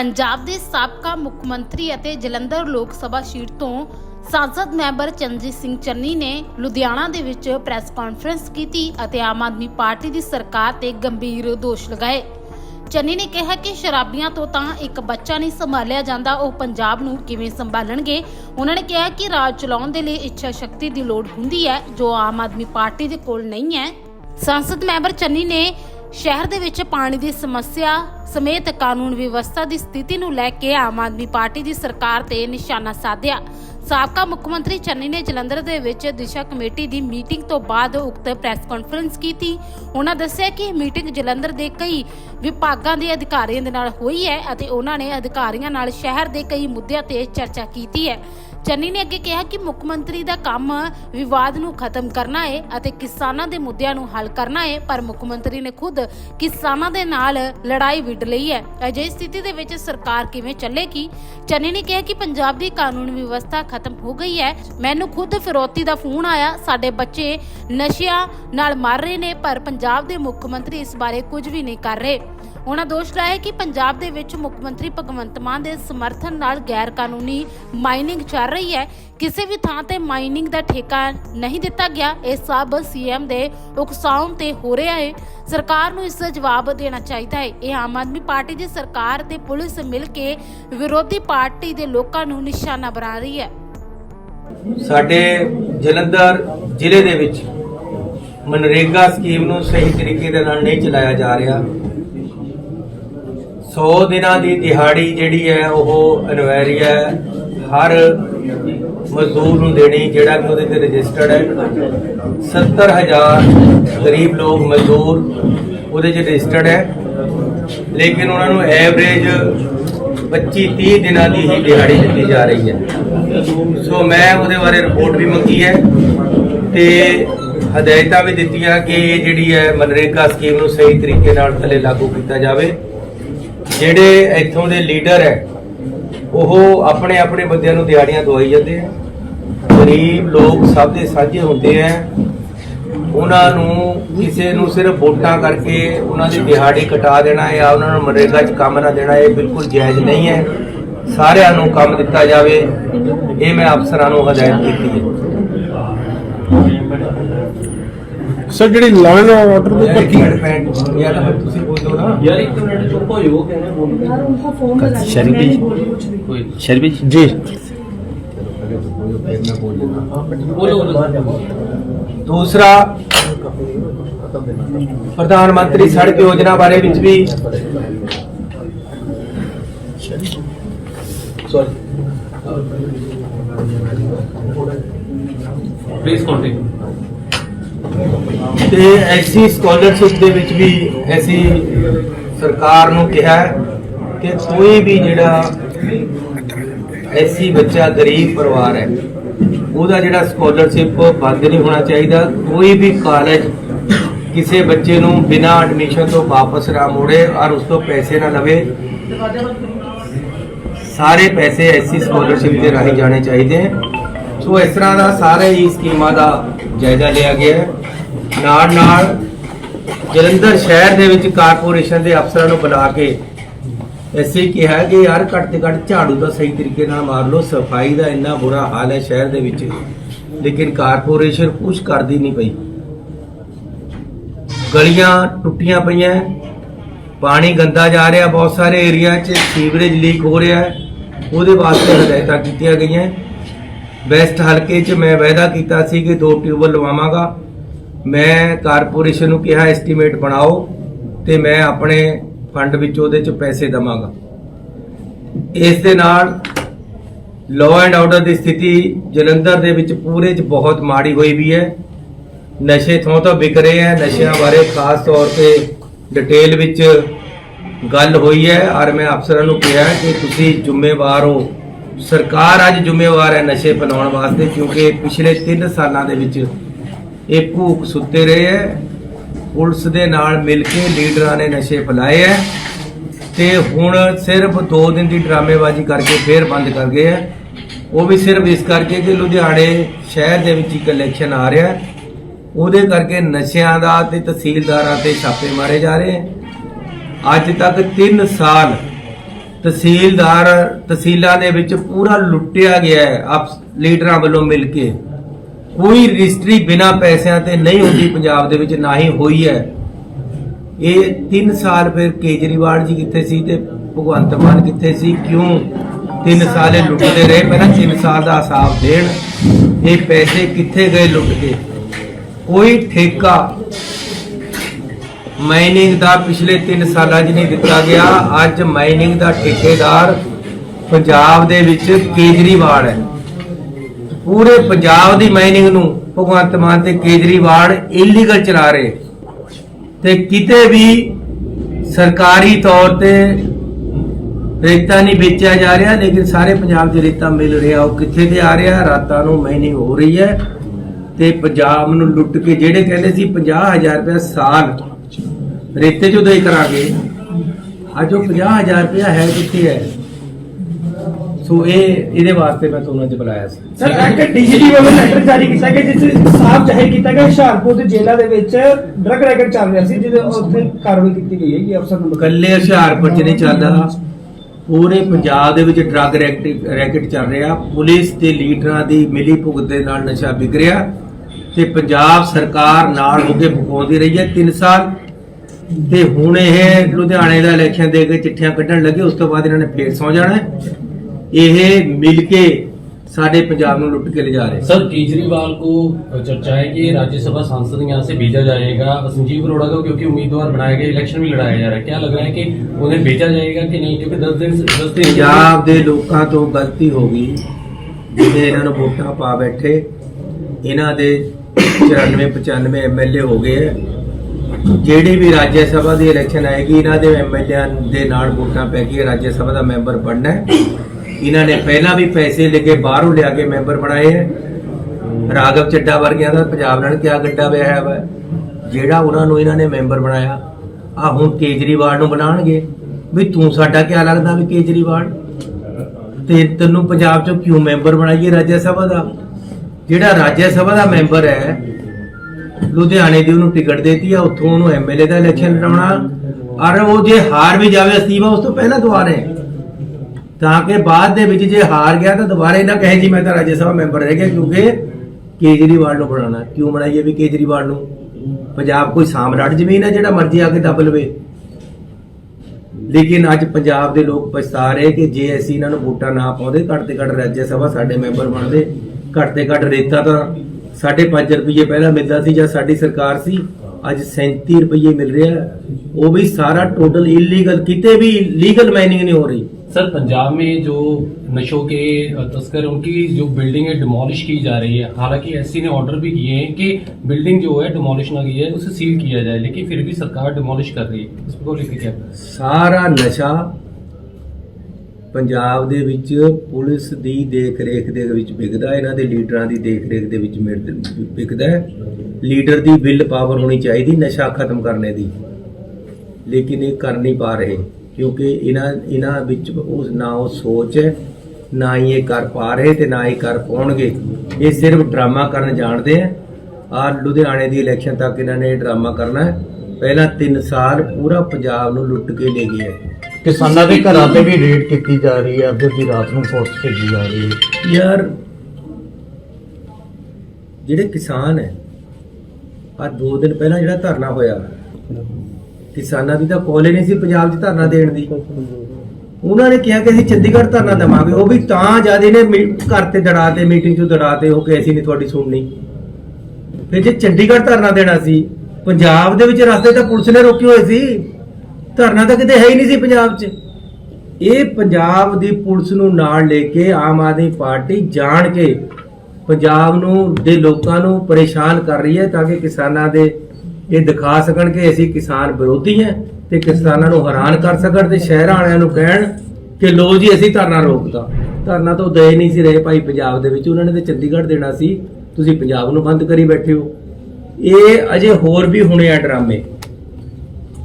ਪੰਜਾਬ ਦੇ ਸਾਬਕਾ ਮੁੱਖ ਮੰਤਰੀ ਅਤੇ ਜਲੰਧਰ ਲੋਕ ਸਭਾ ਸੀਟ ਤੋਂ ਸੰਸਦ ਮੈਂਬਰ ਚੰਦਜੀਤ ਸਿੰਘ ਚੰਨੀ ਨੇ ਲੁਧਿਆਣਾ ਦੇ ਵਿੱਚ ਪ੍ਰੈਸ ਕਾਨਫਰੰਸ ਕੀਤੀ ਅਤੇ ਆਮ ਆਦਮੀ ਪਾਰਟੀ ਦੀ ਸਰਕਾਰ ਤੇ ਗੰਭੀਰ ਦੋਸ਼ ਲਗਾਏ। ਚੰਨੀ ਨੇ ਕਿਹਾ ਕਿ ਸ਼ਰਾਬੀਆਂ ਤੋਂ ਤਾਂ ਇੱਕ ਬੱਚਾ ਨਹੀਂ ਸੰਭਾਲਿਆ ਜਾਂਦਾ, ਉਹ ਪੰਜਾਬ ਨੂੰ ਕਿਵੇਂ ਸੰਭਾਲਣਗੇ? ਉਹਨਾਂ ਨੇ ਕਿਹਾ ਕਿ ਰਾਜ ਚਲਾਉਣ ਦੇ ਲਈ ਇੱਛਾ ਸ਼ਕਤੀ ਦੀ ਲੋੜ ਹੁੰਦੀ ਹੈ, ਜੋ ਆਮ ਆਦਮੀ ਪਾਰਟੀ ਦੇ ਕੋਲ ਨਹੀਂ ਹੈ। ਸੰਸਦ ਮੈਂਬਰ ਚੰਨੀ ਨੇ ਸ਼ਹਿਰ ਦੇ ਵਿੱਚ ਪਾਣੀ ਦੀ ਸਮੱਸਿਆ ਸਮੇਤ ਕਾਨੂੰਨ ਵਿਵਸਥਾ ਦੀ ਸਥਿਤੀ ਨੂੰ ਲੈ ਕੇ ਆਮ ਆਦਮੀ ਪਾਰਟੀ ਦੀ ਸਰਕਾਰ ਤੇ ਨਿਸ਼ਾਨਾ ਸਾਧਿਆ। ਸਾਬਕਾ ਮੁੱਖ ਮੰਤਰੀ ਚੰਨੀ ਨੇ ਜਲੰਧਰ ਦੇ ਵਿੱਚ ਦਿਸ਼ਾ ਕਮੇਟੀ ਦੀ ਮੀਟਿੰਗ ਤੋਂ ਬਾਅਦ ਉਕਤ ਪ੍ਰੈਸ ਕਾਨਫਰੰਸ ਕੀਤੀ। ਉਹਨਾਂ ਦੱਸਿਆ ਕਿ ਇਹ ਮੀਟਿੰਗ ਜਲੰਧਰ ਦੇ ਕਈ ਵਿਭਾਗਾਂ ਦੇ ਅਧਿਕਾਰੀਆਂ ਦੇ ਨਾਲ ਹੋਈ ਹੈ ਅਤੇ ਉਹਨਾਂ ਨੇ ਅਧਿਕਾਰੀਆਂ ਨਾਲ ਸ਼ਹਿਰ ਦੇ ਕਈ ਮੁੱਦਿਆਂ ਤੇ ਚਰਚਾ ਕੀਤੀ ਹੈ। ਚੰਨੀ ਨੇ ਅੱਗੇ ਕਿਹਾ ਕਿ ਮੁੱਖ ਮੰਤਰੀ ਦਾ ਕੰਮ ਵਿਵਾਦ ਨੂੰ ਖਤਮ ਕਰਨਾ ਹੈ ਅਤੇ ਕਿਸਾਨਾਂ ਦੇ ਮੁੱਦਿਆਂ ਨੂੰ ਹੱਲ ਕਰਨਾ ਹੈ ਪਰ ਮੁੱਖ ਮੰਤਰੀ ਨੇ ਖੁਦ ਕਿਸਾਨਾਂ ਦੇ ਨਾਲ ਲੜਾਈ ਵਿੱਢ ਲਈ ਹੈ ਅਜਿਹੀ ਸਥਿਤੀ ਦੇ ਵਿੱਚ ਸਰਕਾਰ ਕਿਵੇਂ ਚੱਲੇਗੀ? ਚੰਨੀ ਨੇ ਕਿਹਾ ਕਿ ਪੰਜਾਬ ਦੀ ਕਾਨੂੰਨ ਵਿਵਸਥਾ ਖਤਮ ਹੋ ਗਈ ਹੈ ਮੈਨੂੰ ਖੁਦ ਫਿਰੋਤੀ ਦਾ ਫੋਨ ਆਇਆ। ਸਾਡੇ ਬੱਚੇ ਨਸ਼ਿਆਂ ਨਾਲ ਮਰ ਰਹੇ ਨੇ, ਪਰ ਪੰਜਾਬ ਦੇ ਮੁੱਖ ਮੰਤਰੀ ਇਸ ਬਾਰੇ ਕੁਝ ਵੀ ਨਹੀਂ ਕਰ ਰਹੇ। ਉਹਨਾਂ ਦੋਸ਼ ਲਾਇਆ ਕਿ ਪੰਜਾਬ ਦੇ ਵਿੱਚ ਮੁੱਖ ਮੰਤਰੀ ਭਗਵੰਤ ਮਾਨ ਦੇ ਸਮਰਥਨ ਨਾਲ ਗੈਰ ਕਾਨੂੰਨੀ ਮਾਈਨਿੰਗ ਚੱਲ ਰਹੀ ਹੈ। ਕਿਸੇ ਵੀ ਥਾਂ ਤੇ ਮਾਈਨਿੰਗ ਦਾ ਠੇਕਾ ਨਹੀਂ ਦਿੱਤਾ ਗਿਆ, ਇਹ ਸਭ ਸੀਐਮ ਦੇ ਉਕਸਾਉਣ ਤੇ ਹੋ ਰਿਹਾ ਹੈ। ਸਰਕਾਰ ਨੂੰ ਇਸ ਦਾ ਜਵਾਬ ਦੇਣਾ ਚਾਹੀਦਾ ਹੈ। ਇਹ ਆਮ ਆਦਮੀ ਪਾਰਟੀ ਦੀ ਸਰਕਾਰ ਤੇ ਪੁਲਿਸ ਮਿਲ ਕੇ ਵਿਰੋਧੀ ਪਾਰਟੀ ਦੇ ਲੋਕਾਂ ਨੂੰ ਨਿਸ਼ਾਨਾ ਬਣਾ ਰਹੀ ਹੈ। ਸਾਡੇ ਜਲੰਧਰ ਜ਼ਿਲ੍ਹੇ ਦੇ ਵਿੱਚ ਮਨਰੇਗਾ ਸਕੀਮ ਨੂੰ ਸਹੀ ਤਰੀਕੇ ਦੇ ਨਾਲ ਨਹੀਂ ਚਲਾਇਆ ਜਾ ਰਿਹਾ। 100 ਦਿਨਾਂ ਦੀ ਦਿਹਾੜੀ ਜਿਹੜੀ ਹੈ, ਉਹ ਅਨਵੈਰੀ ਹੈ। ਹਰ ਮਜ਼ਦੂਰ ਨੂੰ ਦੇਣੀ, ਜਿਹੜਾ ਕਿ ਉਹਦੇ ਤੇ ਰਜਿਸਟਰਡ ਹੈ। 70000 ਗਰੀਬ ਲੋਕ ਮਜ਼ਦੂਰ ਉਹਦੇ 'ਚ ਰਜਿਸਟਰਡ ਹੈ। ਲੇਕਿਨ ਉਹਨਾਂ ਨੂੰ ਐਵਰੇਜ 25 30 ਦਿਨਾਂ ਦੀ ਹੀ ਦਿਹਾੜੀ ਦਿੱਤੀ ਜਾ ਰਹੀ ਹੈ। ਸੋ ਮੈਂ ਉਹਦੇ ਬਾਰੇ ਰਿਪੋਰਟ ਵੀ ਮੰਗੀ ਹੈ ਤੇ ਹਦਾਇਤਾਂ ਵੀ ਦਿੱਤੀਆਂ ਕਿ ਇਹ ਜਿਹੜੀ ਹੈ ਮਨਰੇਗਾ ਸਕੀਮ ਨੂੰ ਸਹੀ ਤਰੀਕੇ ਨਾਲ ਥੱਲੇ ਲਾਗੂ ਕੀਤਾ ਜਾਵੇ। ਜਿਹੜੇ ਇੱਥੋਂ ਦੇ ਲੀਡਰ ਹੈ, ਉਹ ਆਪਣੇ ਆਪਣੇ ਬੰਦਿਆਂ ਨੂੰ ਦਿਹਾੜੀਆਂ ਦਵਾਈ ਜਾਂਦੇ ਆ। ਗਰੀਬ ਲੋਕ ਸਭ ਦੇ ਸਾਂਝੇ ਹੁੰਦੇ ਆ। ਉਹਨਾਂ ਨੂੰ ਕਿਸੇ ਨੂੰ ਸਿਰਫ ਵੋਟਾਂ ਕਰਕੇ ਉਹਨਾਂ ਦੀ ਦਿਹਾੜੀ ਕਟਾ ਦੇਣਾ ਜਾਂ ਉਹਨਾਂ ਨੂੰ ਮਨਰੇਗਾ 'ਚ ਕੰਮ ਨਾ ਦੇਣਾ, ਇਹ ਬਿਲਕੁਲ ਜਾਇਜ਼ ਨਹੀਂ ਹੈ। ਸਾਰਿਆਂ ਨੂੰ ਕੰਮ ਦਿੱਤਾ ਜਾਵੇ। ਇਹ ਮੈਂ ਅਫਸਰਾਂ ਨੂੰ ਹਦਾਇਤ ਕੀਤੀ ਹੈ। ਸਰ ਜਿਹੜੀ ਲਾਅ ਐਂਡ ਆਰਡਰ ਦੇ ਉੱਪਰ ਇੱਕ ਕੀ ਮਿੰਟ ਪੈਂਟ ਜਾਂ ਤਾਂ ਫਿਰ ਤੁਸੀਂ ਬੋਲੋ ਨਾ यार एक मिनट चुप हो यो कहने बोल यार उनको फोन लगाइए शरीफ मैं जी। नहीं बोल रही कुछ भी कोई ਸ਼ਰਬੀ ਜੀ बोलो बोलो ਦੂਸਰਾ ਪ੍ਰਧਾਨ ਮੰਤਰੀ ਸੜਕ ਤੇ ਐਸੀ ਸਕਾਲਰਸ਼ਿਪ ਦੇ ਵਿੱਚ ਵੀ ਐਸੀ ਸਰਕਾਰ ਨੂੰ ਕਿਹਾ ਕਿ ਕੋਈ ਵੀ ਜਿਹੜਾ ਐਸੀ ਬੱਚਾ ਗਰੀਬ ਪਰਿਵਾਰ ਹੈ, ਉਹਦਾ ਜਿਹੜਾ ਸਕਾਲਰਸ਼ਿਪ ਬੰਦ ਨਹੀਂ ਹੋਣਾ ਚਾਹੀਦਾ। ਕੋਈ ਵੀ ਕਾਲਜ ਕਿਸੇ ਬੱਚੇ ਨੂੰ ਬਿਨਾਂ ਐਡਮਿਸ਼ਨ ਤੋਂ ਵਾਪਸ ਨਾ ਮੋੜੇ ਔਰ ਉਸ ਤੋਂ ਪੈਸੇ ਨਾ ਲਵੇ। ਸਾਰੇ ਪੈਸੇ ਐਸੀ ਸਕਾਲਰਸ਼ਿਪ ਦੇ ਰਾਹੀਂ ਜਾਣੇ ਚਾਹੀਦੇ ਸੋ ਇਸ ਤਰ੍ਹਾਂ ਦਾ ਸਾਰੇ ਹੀ ਸਕੀਮਾਂ ਦਾ ਜਾਇਜ਼ਾ ਲਿਆ ਗਿਆ ਹੈ। ਨਾਲ ਨਾਲ ਜਲੰਧਰ ਸ਼ਹਿਰ ਦੇ ਵਿੱਚ ਕਾਰਪੋਰੇਸ਼ਨ ਦੇ ਅਫਸਰਾਂ ਨੂੰ ਬੁਲਾ ਕੇ ਐਸੀ ਕਿਹਾ ਕਿ ਯਾਰ ਘੱਟ ਤੋਂ ਘੱਟ ਝਾੜੂ ਦਾ ਸਹੀ ਤਰੀਕੇ ਨਾਲ ਮਾਰ ਲਓ, ਸਫ਼ਾਈ ਦਾ ਇੰਨਾ ਬੁਰਾ ਹਾਲ ਹੈ ਸ਼ਹਿਰ ਦੇ ਵਿੱਚ, ਲੇਕਿਨ ਕਾਰਪੋਰੇਸ਼ਨ ਕੁਝ ਕਰਦੀ ਨਹੀਂ ਪਈ। ਗਲੀਆਂ ਟੁੱਟੀਆਂ ਪਈਆਂ ਪਾਣੀ ਗੰਦਾ ਜਾ ਰਿਹਾ, ਬਹੁਤ ਸਾਰੇ ਏਰੀਆ 'ਚ ਸੀਵਰੇਜ ਲੀਕ ਹੋ ਰਿਹਾ ਹੈ, ਉਹਦੇ ਵਾਸਤੇ ਹਦਾਇਤਾਂ ਕੀਤੀਆਂ ਗਈਆਂ ਵੈਸਟ ਹਲਕੇ 'ਚ ਮੈਂ ਵਾਅਦਾ ਕੀਤਾ ਸੀ ਕਿ ਦੋ ਟਿਊਬਲ ਲਵਾਵਾਂਗਾ। ਮੈਂ ਕਾਰਪੋਰੇਸ਼ਨ ਨੂੰ ਕਿਹਾ ਐਸਟੀਮੇਟ ਬਣਾਓ ਤੇ ਮੈਂ ਆਪਣੇ ਫੰਡ ਵਿੱਚ ਉਹਦੇ 'ਚ ਪੈਸੇ ਦਵਾਂਗਾ। ਇਸ ਦੇ ਨਾਲ ਲਾਅ ਐਂਡ ਆਰਡਰ ਦੀ ਸਥਿਤੀ ਜਲੰਧਰ ਦੇ ਵਿੱਚ ਪੂਰੇ 'ਚ ਬਹੁਤ ਮਾੜੀ ਹੋਈ ਵੀ ਹੈ। ਨਸ਼ੇ ਥੋਂ ਤੋਂ ਵਿਕ ਰਹੇ ਹੈ, ਨਸ਼ਿਆਂ ਬਾਰੇ ਖਾਸ ਤੌਰ ਤੇ ਡਿਟੇਲ ਵਿੱਚ ਗੱਲ ਹੋਈ ਹੈ। ਔਰ ਮੈਂ ਅਫਸਰਾਂ ਨੂੰ ਕਿਹਾ ਕਿ ਤੁਸੀਂ ਜ਼ਿੰਮੇਵਾਰ ਹੋ। ਸਰਕਾਰ ਅੱਜ ਜ਼ਿੰਮੇਵਾਰ ਹੈ ਨਸ਼ੇ ਫੈਲਾਉਣ ਵਾਸਤੇ, ਕਿਉਂਕਿ ਪਿਛਲੇ 3 ਸਾਲਾਂ ਦੇ ਵਿੱਚ ਇਹ ਭੂਖ ਸੁੱਤੇ ਰਹੇ ਹੈ। ਪੁਲਿਸ ਦੇ ਨਾਲ ਮਿਲ ਕੇ ਲੀਡਰਾਂ ਨੇ ਨਸ਼ੇ ਫੈਲਾਏ ਹੈ ਤੇ ਹੁਣ ਸਿਰਫ 2 ਦਿਨ ਦੀ ਡਰਾਮੇਬਾਜ਼ੀ ਕਰਕੇ ਫੇਰ ਬੰਦ ਕਰ ਗਏ ਹੈ। ਉਹ ਵੀ ਸਿਰਫ ਇਸ ਕਰਕੇ ਕਿ ਲੁਧਿਆਣੇ ਸ਼ਹਿਰ ਦੇ ਵਿੱਚ ਇੱਕ ਇਲੈਕਸ਼ਨ ਆ ਰਿਹਾ ਹੈ। ਉਹਦੇ ਕਰਕੇ ਨਸ਼ਿਆਂ ਦਾ ਤੇ ਤਹਿਸੀਲਦਾਰਾਂ ਤੇ ਛਾਪੇ ਮਾਰੇ ਜਾ ਰਹੇ ਹੈ। ਅੱਜ ਤੱਕ 3 ਸਾਲ ਤਹਿਸੀਲਦਾਰ, ਤਹਿਸੀਲਾਂ ਦੇ ਵਿੱਚ ਪੂਰਾ ਲੁੱਟਿਆ ਗਿਆ ਹੈ ਆਪ ਲੀਡਰਾਂ ਵੱਲੋਂ ਮਿਲ ਕੇ। ਕੋਈ ਰਜਿਸਟਰੀ ਬਿਨਾ ਪੈਸਿਆਂ ਤੇ ਨਹੀਂ ਹੁੰਦੀ ਪੰਜਾਬ ਦੇ ਵਿੱਚ, ਨਾ ਹੀ ਹੋਈ ਹੈ। ਇਹ 3 ਸਾਲ ਫਿਰ ਕੇਜਰੀਵਾਲ ਜੀ ਕਿੱਥੇ ਸੀ ਤੇ ਭਗਵੰਤ ਮਾਨ ਕਿੱਥੇ ਸੀ? ਕਿਉਂ 3 ਸਾਲ ਇਹ ਲੁੱਟਦੇ ਰਹੇ? ਪਹਿਲਾਂ 3 ਸਾਲ ਦਾ ਹਿਸਾਬ ਦੇਣ। ਇਹ ਪੈਸੇ ਕਿੱਥੇ ਗਏ ਲੁੱਟ ਕੇ? ਕੋਈ ਠੇਕਾ ਮਾਈਨਿੰਗ ਦਾ ਪਿਛਲੇ 3 ਸਾਲਾਂ 'ਚ ਨਹੀਂ ਦਿੱਤਾ ਗਿਆ। ਅੱਜ ਮਾਈਨਿੰਗ ਦਾ ਠੇਕੇਦਾਰ ਪੰਜਾਬ ਦੇ ਵਿੱਚ ਕੇਜਰੀਵਾਲ ਹੈ। ਪੂਰੇ ਪੰਜਾਬ ਦੀ ਮਾਈਨਿੰਗ ਨੂੰ ਭਗਵੰਤ ਮਾਨ ਤੇ ਕੇਜਰੀਵਾਲ ਇਲੀਗਲ ਚਲਾ ਰਹੇ। ਤੇ ਕਿਤੇ ਵੀ ਸਰਕਾਰੀ ਤੌਰ ਤੇ ਰੇਤਾ ਨਹੀਂ ਵੇਚਿਆ ਜਾ ਰਿਹਾ, ਲੇਕਿਨ ਸਾਰੇ ਪੰਜਾਬ 'ਚ ਰੇਤਾ ਮਿਲ ਰਿਹਾ, ਉਹ ਕਿੱਥੇ ਤੇ ਆ ਰਿਹਾ? ਰਾਤਾਂ ਨੂੰ ਮਾਈਨਿੰਗ ਹੋ ਰਹੀ ਹੈ। ਤੇ ਪੰਜਾਬ ਨੂੰ ਲੁੱਟ ਕੇ, ਜਿਹੜੇ ਕਹਿੰਦੇ ਸੀ 50000 ਰੁਪਏ ਸਾਲ ਰੇਤੇ ਚੋਂ ਦੇ ਕਰਾਂਗੇ। ਅੱਜ ਉਹ 50000 ਰੁਪਏ ਹੈ ਕਿੱਥੇ ਹੈ? ਸੋ ਇਹ ਇਹਦੇ ਵਾਸਤੇ ਮੈਂ ਤੁਹਾਨੂੰ ਅੱਜ ਬੁਲਾਇਆ ਸੀ। ਸਰ ਇੱਕ ਡੀਜੀਪੀ ਵੱਲੋਂ ਲੈਟਰ ਜਾਰੀ ਕੀਤਾ ਗਿਆ ਜਿਸ ਵਿੱਚ ਸਾਫ਼ ਜ਼ਾਹਿਰ ਕੀਤਾ ਗਿਆ ਹੁਸ਼ਿਆਰਪੁਰ ਦੇ ਜੇਲ੍ਹਾਂ ਦੇ ਵਿੱਚ ਡਰਗ ਰੈਕਟ ਚੱਲ ਰਿਹਾ ਸੀ ਜਿਹਦੇ ਉੱਤੇ ਕਾਰਵਾਈ ਕੀਤੀ ਗਈ ਹੈ ਕਿ ਅਫਸਰ ਨੂੰ ਕੱਲੇ ਹੁਸ਼ਿਆਰਪੁਰ ਚ ਨਹੀਂ ਚੱਲਦਾ। ਪੂਰੇ ਪੰਜਾਬ ਦੇ ਵਿੱਚ ਡਰੱਗ ਰੈਕਟ ਰੈਕਟ ਚੱਲ ਰਿਹਾ। ਪੁਲਿਸ ਤੇ ਲੀਡਰਾਂ ਦੀ ਮਿਲੀ ਭੁਗਤ ਦੇ ਨਾਲ ਨਸ਼ਾ ਵਿਕ ਰਿਹਾ ਤੇ ਪੰਜਾਬ ਸਰਕਾਰ ਨਾਲ ਹੋ ਕੇ ਭੁਗਾਉਂਦੀ ਰਹੀ ਹੈ। 3 ਸਾਲ ਤੇ ਹੁਣ ਇਹ ਲੁਧਿਆਣੇ ਦਾ ਇਲੈਕਸ਼ਨ ਦੇ ਕੇ ਚਿੱਠੀਆਂ ਕੱਢਣ ਲੱਗੇ ਉਸ ਤੋਂ ਬਾਅਦ ਇਹਨਾਂ ਨੇ ਫੇਰ ਸੌ ਜਾਣਾ ਹੈ। ਇਹ ਮਿਲ ਕੇ ਸਾਡੇ ਪੰਜਾਬ ਨੂੰ ਲੁੱਟ ਕੇ ਲਿਜਾ ਰਹੇ सर केजरीवाल को चर्चा है कि राज्यसभा सांसद यहाँ से भेजा जाएगा संजीव अरोड़ा को क्योंकि उम्मीदवार बनाया गया इलेक्शन भी लड़ाया जा रहा है क्या लग रहा है कि उन्हें भेजा जाएगा कि नहीं क्योंकि दस दिन दस दिन ਪੰਜਾਬ ਦੇ ਲੋਕਾਂ ਤੋਂ ਗਲਤੀ ਹੋ ਗਈ ਜਿਹਨੇ ਇਹਨਾਂ ਨੂੰ ਵੋਟਾਂ ਪਾ ਬੈਠੇ ਇਹਨਾਂ ਦੇ 94 95 ਐਮਐਲਏ ਹੋ ਗਏ ਹੈ। ਜਿਹੜੀ ਵੀ ਰਾਜ ਸਭਾ ਦੀ ਇਲੈਕਸ਼ਨ ਆਏਗੀ, ਇਹਨਾਂ ਦੇ ਐਮਐਲਏ ਦੇ ਨਾਲ ਵੋਟਾਂ ਪੈ ਕੇ ਰਾਜ ਸਭਾ ਦਾ ਮੈਂਬਰ ਬਣਨਾ ਹੈ। ਇਹਨਾਂ ਨੇ ਪਹਿਲਾਂ ਵੀ ਪੈਸੇ ਲੈ ਕੇ ਬਾਹਰੋਂ ਲਿਆ ਕੇ ਮੈਂਬਰ ਬਣਾਏ ਹੈ। ਰਾਗਵ ਚੱਡਾ ਵਰਗਿਆਂ ਦਾ, ਪੰਜਾਬ ਨਾਲ ਕਿਆ ਗੱਡਾ ਵਿਆਹ ਵਾ ਜਿਹੜਾ ਉਹਨਾਂ ਨੂੰ ਇਹਨਾਂ ਨੇ ਮੈਂਬਰ ਬਣਾਇਆ ਆ ਹੁਣ ਕੇਜਰੀਵਾਲ ਨੂੰ ਬਣਾਉਣਗੇ। ਵੀ ਤੂੰ ਸਾਡਾ ਕਿਆ ਲੱਗਦਾ ਵੀ ਕੇਜਰੀਵਾਲ? ਤੇ ਤੈਨੂੰ ਪੰਜਾਬ ਚੋਂ ਕਿਉਂ ਮੈਂਬਰ ਬਣਾਈਏ ਰਾਜ ਸਭਾ ਦਾ? ਜਿਹੜਾ ਰਾਜ ਸਭਾ ਦਾ ਮੈਂਬਰ ਹੈ ਲੁਧਿਆਣੇ ਦੀ ਉਹਨੂੰ ਟਿਕਟ ਦੇਤੀ ਆ, ਉੱਥੋਂ ਉਹਨੂੰ ਐਮਐਲਏ ਦਾ ਇਲੈਕਸ਼ਨ ਲੜਾਉਣਾ ਔਰ ਉਹ ਜੇ ਹਾਰ ਵੀ ਜਾਵੇ ਅਸਤੀਫਾ ਉਸ ਤੋਂ ਪਹਿਲਾਂ ਦੁਆਰੇ ਤਾਂ ਕਿ ਬਾਅਦ ਦੇ ਵਿੱਚ ਜੇ ਹਾਰ ਗਿਆ ਤਾਂ ਦੁਬਾਰਾ ਇਹਨਾਂ ਕਹੇ ਜੀ, ਮੈਂ ਤਾਂ ਰਾਜ ਸਭਾ ਮੈਂਬਰ ਰਹਿ ਗਿਆ, ਕਿਉਂਕਿ ਕੇਜਰੀਵਾਲ ਨੂੰ ਬਣਾਉਣਾ ਕਿਉਂ ਬਣਾਈਏ ਵੀ ਕੇਜਰੀਵਾਲ ਨੂੰ? ਪੰਜਾਬ ਕੋਈ ਸਾਮਰਾਟ ਜ਼ਮੀਨ ਹੈ ਜਿਹੜਾ ਮਰਜ਼ੀ ਆ ਕੇ ਦੱਬ ਲਵੇ। ਲੇਕਿਨ ਅੱਜ ਪੰਜਾਬ ਦੇ ਲੋਕ ਪਛਤਾ ਰਹੇ ਕਿ ਜੇ ਅਸੀਂ ਇਹਨਾਂ ਨੂੰ ਵੋਟਾਂ ਨਾ ਪਾਉਂਦੇ, ਘੱਟ ਤੇ ਘੱਟ ਰਾਜ ਸਭਾ ਸਾਡੇ ਮੈਂਬਰ ਬਣਦੇ। ਘੱਟ ਤੇ ਘੱਟ ਰੇਤਾ ਤਾਂ 5.5 ਰੁਪਏ ਪਹਿਲਾਂ ਮਿਲਦਾ ਸੀ ਜਦ ਸਾਡੀ ਸਰਕਾਰ ਸੀ ਅੱਜ 37 ਰੁਪਏ ਮਿਲ ਰਿਹਾ ਹੈ। ਉਹ ਵੀ ਸਾਰਾ ਟੋਟਲ ਇਲੀਗਲ ਕਿਤੇ ਵੀ ਲੀਗਲ ਮਾਈਨਿੰਗ ਨਹੀਂ ਹੋ ਰਹੀ सर पंजाब में जो नशों के तस्कर उनकी जो बिल्डिंग है डिमोलिश की जा रही है हालांकि एससी ने ऑर्डर भी किए हैं कि बिल्डिंग जो है डिमोलिश ना की जाए उसे सील किया जाए लेकिन फिर भी सरकार डिमोलिश कर रही है इसको लेकर क्या ਸਾਰਾ ਨਸ਼ਾ ਪੰਜਾਬ ਦੇ ਵਿੱਚ ਪੁਲਿਸ ਦੀ ਦੇਖ ਰੇਖ ਦੇ ਵਿੱਚ ਵਿਕਦਾ, ਇਹਨਾਂ ਦੇ ਲੀਡਰਾਂ ਦੀ ਦੇਖ ਰੇਖ ਦੇ ਵਿੱਚ ਮਿਲ- ਵਿਕਦਾ ਲੀਡਰ ਦੀ ਵਿਲ ਪਾਵਰ ਹੋਣੀ ਚਾਹੀਦੀ, ਨਸ਼ਾ ਖਤਮ ਕਰਨੇ ਦੀ। ਲੇਕਿਨ ਇਹ ਕਰ ਨਹੀਂ ਪਾ ਰਹੇ, ਕਿਉਂਕਿ ਇਹਨਾਂ ਇਹਨਾਂ ਵਿੱਚ ਉਸ ਨਾ ਉਹ ਸੋਚ ਹੈ, ਨਾ ਹੀ ਇਹ ਕਰ ਪਾ ਰਹੇ ਤੇ ਨਾ ਹੀ ਕਰ ਪਾਉਣਗੇ। ਇਹ ਸਿਰਫ ਡਰਾਮਾ ਕਰਨ ਜਾਣਦੇ ਆ ਆ ਲੁਧਿਆਣੇ ਦੀ ਇਲੈਕਸ਼ਨ ਤੱਕ ਇਹਨਾਂ ਨੇ ਇਹ ਡਰਾਮਾ ਕਰਨਾ ਹੈ। ਪਹਿਲਾਂ 3 ਸਾਲ ਪੂਰਾ ਪੰਜਾਬ ਨੂੰ ਲੁੱਟ ਕੇ ਲੈ ਗਏ ਕਿਸਾਨਾਂ ਦੇ ਘਰਾਂ ਤੇ ਵੀ ਰੇਡ ਕੀਤੀ ਜਾ ਰਹੀ ਹੈ ਅੱਧੇ ਦੀ ਰਾਤ ਨੂੰ ਫੋਰਸ ਭੇਜੀ ਜਾ ਰਹੀ ਹੈ ਯਾਰ ਜਿਹੜੇ ਕਿਸਾਨ ਹੈ ਆ ਦੋ ਦਿਨ ਪਹਿਲਾਂ ਜਿਹੜਾ ਧਰਨਾ ਹੋਇਆ ਕਿਸਾਨਾਂ ਦੀ ਤਾਂ ਕੋਲ ਹੀ ਨਹੀਂ ਸੀ ਪੰਜਾਬ 'ਚ ਧਰਨਾ ਦੇਣ ਦੀ। ਉਹਨਾਂ ਨੇ ਕਿਹਾ ਕਿ ਅਸੀਂ ਚੰਡੀਗੜ੍ਹ ਧਰਨਾ ਦੇਵਾਂਗੇ ਉਹ ਵੀ ਤਾਂ ਇਹਨੇ ਮੀ- ਘਰ ਤੇ ਦੜਾ ਤੇ ਮੀਟਿੰਗ 'ਚ ਦੜਾ ਤੇ ਉਹ ਕਿ ਅਸੀਂ ਨਹੀਂ ਤੁਹਾਡੀ ਸੁਣਨੀ। ਫਿਰ ਜੇ ਚੰਡੀਗੜ੍ਹ ਧਰਨਾ ਦੇਣਾ ਸੀ ਪੰਜਾਬ ਦੇ ਵਿੱਚ ਰਸਤੇ ਤਾਂ ਪੁਲਿਸ ਨੇ ਰੋਕੇ ਹੋਏ ਸੀ। ਧਰਨਾ ਤਾਂ ਕਿਤੇ ਹੈ ਹੀ ਨਹੀਂ ਸੀ ਪੰਜਾਬ 'ਚ। ਇਹ ਪੰਜਾਬ ਦੀ ਪੁਲਿਸ ਨੂੰ ਨਾਲ ਲੈ ਕੇ ਆਮ ਆਦਮੀ ਪਾਰਟੀ ਜਾਣ ਕੇ ਪੰਜਾਬ ਨੂੰ, ਦੇ ਲੋਕਾਂ ਨੂੰ ਪਰੇਸ਼ਾਨ ਕਰ ਰਹੀ ਹੈ ਤਾਂ ਕਿ ਕਿਸਾਨਾਂ ਦੇ ਇਹ ਦਿਖਾ ਸਕਣ ਕਿ ਅਸੀਂ ਕਿਸਾਨ ਵਿਰੋਧੀ ਹਾਂ ਤੇ ਕਿਸਾਨਾਂ ਨੂੰ ਹੈਰਾਨ ਕਰ ਸਕਣ ਤੇ ਸ਼ਹਿਰਾਂ ਵਾਲਿਆਂ ਨੂੰ ਕਹਿਣ ਕਿ ਲੋ ਜੀ ਅਸੀਂ ਧਰਨਾ ਰੋਕਦਾ ਧਰਨਾ ਤਾਂ ਉਹ ਦੇ ਨਹੀਂ ਸੀ ਰਹੇ ਭਾਈ, ਪੰਜਾਬ ਦੇ ਵਿੱਚ ਉਹਨਾਂ ਨੇ ਤੇ ਚੰਡੀਗੜ੍ਹ ਦੇਣਾ ਸੀ। ਤੁਸੀਂ ਪੰਜਾਬ ਨੂੰ ਬੰਦ ਕਰੀ ਬੈਠੇ ਹੋ। ਇਹ ਅਜੇ ਹੋਰ ਵੀ ਹੋਣੇ ਆ ਡਰਾਮੇ।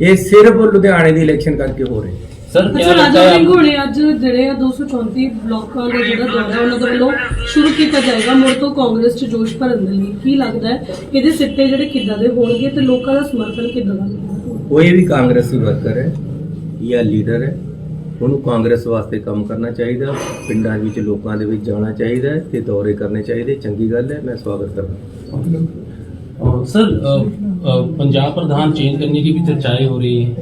ਇਹ ਸਿਰਫ ਲੁਧਿਆਣੇ ਦੀ ਇਲੈਕਸ਼ਨ ਕਰਕੇ ਹੋ ਰਿਹਾ। ਹੈ? ਸਰ ਅੱਜ ਜਿਹੜੇ 234 ਬਲਾਕਾਂ ਦਾ ਜਿਹੜਾ ਸ਼ੁਰੂ ਕੀਤਾ ਜਾਏਗਾ। ਮੁੜ ਤੋਂ ਕਾਂਗਰਸ 'ਚ ਜੋਸ਼ ਭਰਨ ਲਈ ਕੀ ਲੱਗਦਾ ਹੈ? ਇਹਦੇ ਸਿੱਟੇ ਜਿਹੜੇ ਕਿੱਦਾਂ ਦੇ ਹੋਣਗੇ ਤੇ ਲੋਕਾਂ ਦਾ ਸਮਰਥਨ ਕਿੱਦਾਂ ਦਾ ਕੋਈ ਵੀ ਕਾਂਗਰਸੀ ਵਰਕਰ ਹੈ ਜਾਂ ਲੀਡਰ ਹੈ ਉਹਨੂੰ ਕਾਂਗਰਸ ਵਾਸਤੇ ਕੰਮ ਕਰਨਾ ਚਾਹੀਦਾ ਪਿੰਡਾਂ ਵਿੱਚ ਲੋਕਾਂ ਦੇ ਵਿੱਚ ਜਾਣਾ ਚਾਹੀਦਾ ਤੇ ਦੌਰੇ ਕਰਨੇ ਚਾਹੀਦੇ। ਚੰਗੀ ਗੱਲ ਹੈ ਮੈਂ ਸਵਾਗਤ ਕਰਦਾ। सर पंजाब प्रधान चेंज करने की भी चर्चाएँ हो रही है।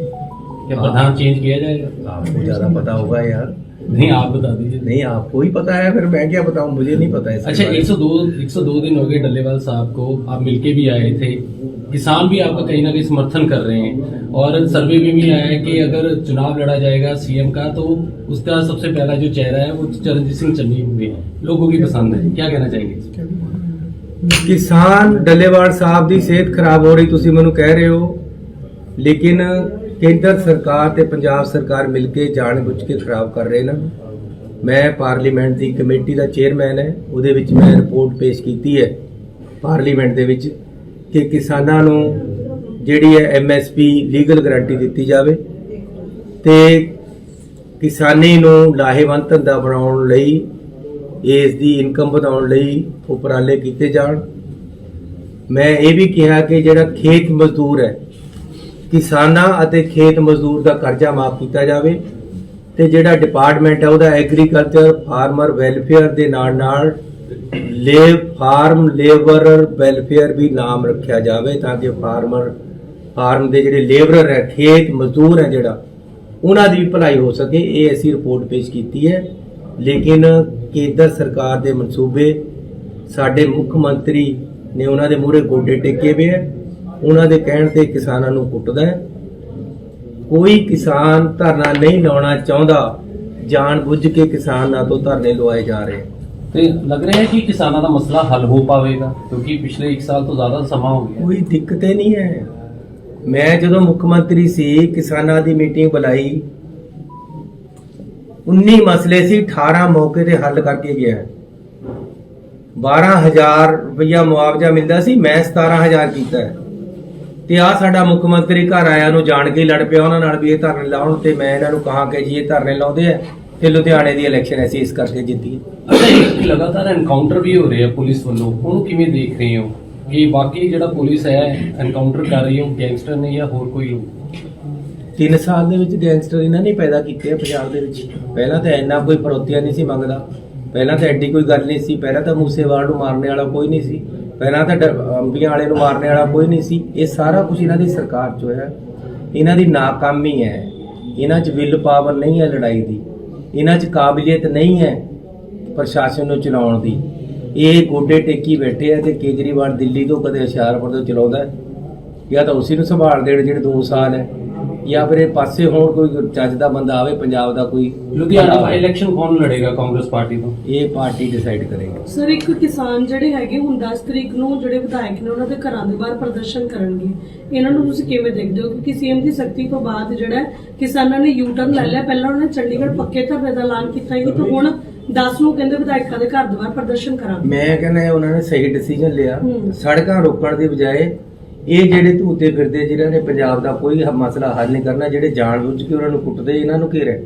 क्या प्रधान चेंज किया जाएगा आपको ज़्यादा पता होगा यार। नहीं आप बता दीजिए। नहीं आपको ही पता है फिर मैं क्या बताऊँ? मुझे नहीं पता है अच्छा बारे में। 102 102 दिन हो गए डल्लेवाल साहब को। आप मिलके भी आए थे। किसान भी आपका कहीं ना कहीं समर्थन कर रहे हैं। और सर्वे में भी आया है कि अगर चुनाव लड़ा जाएगा सीएम का तो उसका सबसे पहला जो चेहरा है वो चरणजीत सिंह चन्नी होंगे लोगों की पसंद है। क्या कहना चाहेंगे? ਕਿਸਾਨ ਡੱਲੇਵਾਲ ਸਾਹਿਬ ਦੀ ਸਿਹਤ ਖਰਾਬ ਹੋ ਰਹੀ, ਤੁਸੀਂ ਮੈਨੂੰ ਕਹਿ ਰਹੇ ਹੋ। ਲੇਕਿਨ ਕੇਂਦਰ ਸਰਕਾਰ ਤੇ ਪੰਜਾਬ ਸਰਕਾਰ ਮਿਲ ਕੇ ਜਾਣਬੁੱਝ ਕੇ ਖਰਾਬ ਕਰ ਰਹੇ ਨਾ। ਮੈਂ ਪਾਰਲੀਮੈਂਟ ਦੀ ਕਮੇਟੀ ਦਾ ਚੇਅਰਮੈਨ ਹੈ, ਉਹਦੇ ਵਿੱਚ ਮੈਂ ਰਿਪੋਰਟ ਪੇਸ਼ ਕੀਤੀ ਹੈ ਪਾਰਲੀਮੈਂਟ ਦੇ ਵਿੱਚ ਕਿ ਕਿਸਾਨਾਂ ਨੂੰ ਜਿਹੜੀ ਹੈ ਐਮਐਸਪੀ ਲੀਗਲ ਗਾਰੰਟੀ ਦਿੱਤੀ ਜਾਵੇ ਤੇ ਕਿਸਾਨੀ ਨੂੰ ਲਾਹੇਵੰਦ ਧੰਦਾ ਬਣਾਉਣ ਲਈ, ਇਸ ਦੀ ਇਨਕਮ ਵਧਾਉਣ ਲਈ ਉਪਰਾਲੇ ਕੀਤੇ ਜਾਣ। ਮੈਂ ਇਹ ਵੀ ਕਿਹਾ ਕਿ ਜਿਹੜਾ ਖੇਤ ਮਜ਼ਦੂਰ ਹੈ, ਕਿਸਾਨਾਂ ਅਤੇ ਖੇਤ ਮਜ਼ਦੂਰ ਦਾ ਕਰਜ਼ਾ ਮਾਫ ਕੀਤਾ ਜਾਵੇ ਤੇ ਜਿਹੜਾ ਡਿਪਾਰਟਮੈਂਟ ਹੈ, ਉਹਦਾ ਐਗਰੀਕਲਚਰ, ਫਾਰਮਰ ਵੈਲਫੇਅਰ ਦੇ ਨਾਲ ਨਾਲ ਲੇਵ ਫਾਰਮ ਲੇਬਰ ਵੈਲਫੇਅਰ ਵੀ ਨਾਮ ਰੱਖਿਆ ਜਾਵੇ ਤਾਂ ਕਿ ਫਾਰਮਰ, ਫਾਰਮ ਦੇ ਜਿਹੜੇ ਲੇਬਰਰ ਹੈ, ਖੇਤ ਮਜ਼ਦੂਰ ਹੈ ਜਿਹੜਾ, ਉਹਨਾਂ ਦੀ ਵੀ ਭਲਾਈ ਹੋ ਸਕੇ। ਇਹ ਅਸੀਂ ਰਿਪੋਰਟ ਪੇਸ਼ ਕੀਤੀ ਹੈ। ਲੇਕਿਨ ਕੇਂਦਰ ਸਰਕਾਰ ਦੇ ਮਨਸੂਬੇ ਸਾਡੇ ਮੁੱਖ ਮੰਤਰੀ ਨੇ ਉਹਨਾਂ ਦੇ ਮੂਹਰੇ ਗੋਡੇ ਟੇਕੇ ਹੋਏ ਉਹਨਾਂ ਦੇ ਕਹਿਣ ਤੇ ਕਿਸਾਨਾਂ ਨੂੰ ਕੁੱਟਦਾ ਹੈ। ਕੋਈ ਕਿਸਾਨ ਧਰਨਾ ਨਹੀਂ ਲਾਉਣਾ ਚਾਹੁੰਦਾ। ਜਾਣ ਬੁੱਝ ਕੇ ਕਿਸਾਨਾਂ ਤੋਂ ਧਰਨੇ ਲਵਾਏ ਜਾ ਰਹੇ ਤੇ ਲੱਗ ਰਿਹਾ ਹੈ ਕਿ ਕਿਸਾਨਾਂ ਦਾ ਮਸਲਾ ਹੱਲ ਹੋ ਪਾਵੇਗਾ? ਕਿਉਂਕਿ ਪਿਛਲੇ 1 ਸਾਲ ਤੋਂ ਜ਼ਿਆਦਾ ਸਮਾਂ ਹੋ ਗਿਆ। ਕੋਈ ਦਿੱਕਤ ਹੀ ਨਹੀਂ ਹੈ। ਮੈਂ ਜਦੋਂ ਮੁੱਖ ਮੰਤਰੀ ਸੀ ਕਿਸਾਨਾਂ ਦੀ ਮੀਟਿੰਗ ਬੁਲਾਈ। 19 ਮਸਲੇ ਸੀ 18 ਮੌਕੇ ਤੇ ਹੱਲ ਕਰਕੇ ਗਿਆ। 12000 ਰੁਪਇਆ ਮੁਆਵਜ਼ਾ ਮਿਲਦਾ ਸੀ ਮੈਂ 17000 ਕੀਤਾ ਤੇ ਆ ਸਾਡਾ ਮੁੱਖ ਮੰਤਰੀ ਘਰ ਆਇਆ ਨੂੰ ਜਾਣ ਕੇ ਲੜ ਪਿਆ ਉਹਨਾਂ ਨਾਲ ਵੀ ਇਹ ਧਰਨੇ ਲਾਉਣ ਤੇ ਮੈਂ ਇਹਨਾਂ ਨੂੰ ਕਹਾ ਕਿ ਜੀ ਇਹ ਧਰਨੇ ਲਾਉਂਦੇ ਆ ਤੇ ਲੁਧਿਆਣੇ ਦੀ ਇਲੈਕਸ਼ਨ ਅਸੀਂ ਇਸ ਕਰਕੇ ਜਿੱਤੀ ਅੱਛਾ ਇੱਕ ਲਗਾਤਾਰ ਐਨਕਾਊਂਟਰ ਵੀ ਹੋ ਰਹੇ ਆ ਪੁਲਿਸ ਵੱਲੋਂ ਉਹਨੂੰ ਕਿਵੇਂ ਦੇਖ ਰਹੇ ਹੋ? ਕਿ ਵਾਕਈ ਜਿਹੜਾ ਪੁਲਿਸ ਹੈ ਐਨਕਾਊਂਟਰ ਕਰ ਰਹੀ ਹੈ ਗੈਂਗਸਟਰ ਨੇ ਜਾਂ ਹੋਰ ਕੋਈ? ਲੋਕ ਤਿੰਨ ਸਾਲ ਦੇ ਵਿੱਚ ਗੈਂਗਸਟਰ ਇਹਨਾਂ ਨੇ ਪੈਦਾ ਕੀਤੇ ਆ ਪੰਜਾਬ ਦੇ ਵਿੱਚ। ਪਹਿਲਾਂ ਤਾਂ ਇੰਨਾ ਕੋਈ ਫਰੋਤੀਆ ਨਹੀਂ ਸੀ ਮੰਗਦਾ। ਪਹਿਲਾਂ ਤਾਂ ਐਡੀ ਕੋਈ ਗੱਲ ਨਹੀਂ ਸੀ, ਪਹਿਲਾਂ ਤਾਂ ਮੂਸੇਵਾਲ ਨੂੰ ਮਾਰਨੇ ਵਾਲਾ ਕੋਈ ਨਹੀਂ ਸੀ, ਪਹਿਲਾਂ ਤਾਂ ਡ- ਅੰਬੀਆਂ ਵਾਲੇ ਨੂੰ ਮਾਰਨੇ ਵਾਲਾ ਕੋਈ ਨਹੀਂ ਸੀ, ਇਹ ਸਾਰਾ ਕੁਝ ਇਹਨਾਂ ਦੀ ਸਰਕਾਰ 'ਚ ਹੋਇਆ ਇਹਨਾਂ ਦੀ ਨਾਕਾਮੀ ਹੈ। ਇਹਨਾਂ 'ਚ ਵਿਲ ਪਾਵਰ ਨਹੀਂ ਹੈ ਲੜਾਈ ਦੀ। ਇਹਨਾਂ 'ਚ ਕਾਬਲੀਅਤ ਨਹੀਂ ਹੈ ਪ੍ਰਸ਼ਾਸਨ ਨੂੰ ਚਲਾਉਣ ਦੀ। ਇਹ ਗੋਡੇ ਟੇਕੀ ਬੈਠੇ ਆ ਤੇ ਕੇਜਰੀਵਾਲ ਦਿੱਲੀ ਤੋਂ ਕਦੇ ਹੁਸ਼ਿਆਰਪੁਰ ਤੋਂ ਚਲਾਉਂਦਾ ਜਾਂ ਤਾਂ ਉਸੇ ਨੂੰ ਸੰਭਾਲ ਦੇਣ ਜਿਹੜੇ 2 ਸਾਲ ਹੈ। ਜਾਂ ਫਿਰ ਇਹ ਪਾਸੇ ਹੋਣ ਕੋਈ ਚੱਜ ਦਾ ਬੰਦਾ ਆਵੇ ਪੰਜਾਬ ਦਾ ਕੋਈ ਲੁਧਿਆਣਾ ਦਾ ਇਲੈਕਸ਼ਨ ਕੌਣ ਲੜੇਗਾ ਕਾਂਗਰਸ ਪਾਰਟੀ ਤੋਂ? ਇਹ ਪਾਰਟੀ ਡਿਸਾਈਡ ਕਰੇਗੀ। ਸਰ ਇੱਕ ਕਿਸਾਨ ਜਿਹੜੇ ਹੈਗੇ ਹੁਣ 10 ਤਰੀਕ ਨੂੰ ਜਿਹੜੇ ਵਿਧਾਇਕ ਨੇ ਉਹਨਾਂ ਦੇ ਘਰਾਂ ਦੇ ਬਾਹਰ ਪ੍ਰਦਰਸ਼ਨ ਕਰਨਗੇ। ਇਹਨਾਂ ਨੂੰ ਤੁਸੀਂ ਕਿਵੇਂ ਦੇਖਦੇ ਹੋ? ਕਿਉਂਕਿ ਸੀਐਮ ਦੀ ਸਖਤੀ ਤੋਂ ਬਾਅਦ ਜਿਹੜਾ ਕਿਸਾਨਾਂ ਨੇ ਯੂ ਟਰਨ ਲੈ ਲਿਆ ਪਹਿਲਾਂ ਉਹਨਾਂ ਨੇ ਚੰਡੀਗੜ੍ਹ ਪੱਕੇ ਧਰਨੇ ਦਾ ਐਲਾਨ ਕੀਤਾ ਸੀ ਤੇ ਹੁਣ 10 ਨੂੰ ਕਹਿੰਦੇ ਵਿਧਾਇਕਾਂ ਦੇ ਘਰ ਦੇ ਬਾਹਰ ਪ੍ਰਦਰਸ਼ਨ ਕਰਾਂਗੇ। ਮੈਂ ਕਹਿੰਦਾ ਉਹਨਾਂ ਨੇ ਸਹੀ ਡਿਸੀਜਨ ਲਿਆ। ਸੜਕਾਂ ਰੋਕਣ ਦੀ ਬਜਾਏ ਇਹ ਜਿਹੜੇ ਧੂਤੇ ਫਿਰਦੇ ਜਿਨ੍ਹਾਂ ਨੇ ਪੰਜਾਬ ਦਾ ਕੋਈ ਮਸਲਾ ਹੱਲ ਨਹੀਂ ਕਰਨਾ, ਜਿਹੜੇ ਜਾਣ ਬੁੱਝ ਕੇ ਉਹਨਾਂ ਨੂੰ ਕੁੱਟਦੇ ਇਹਨਾਂ ਨੂੰ ਘੇਰੇ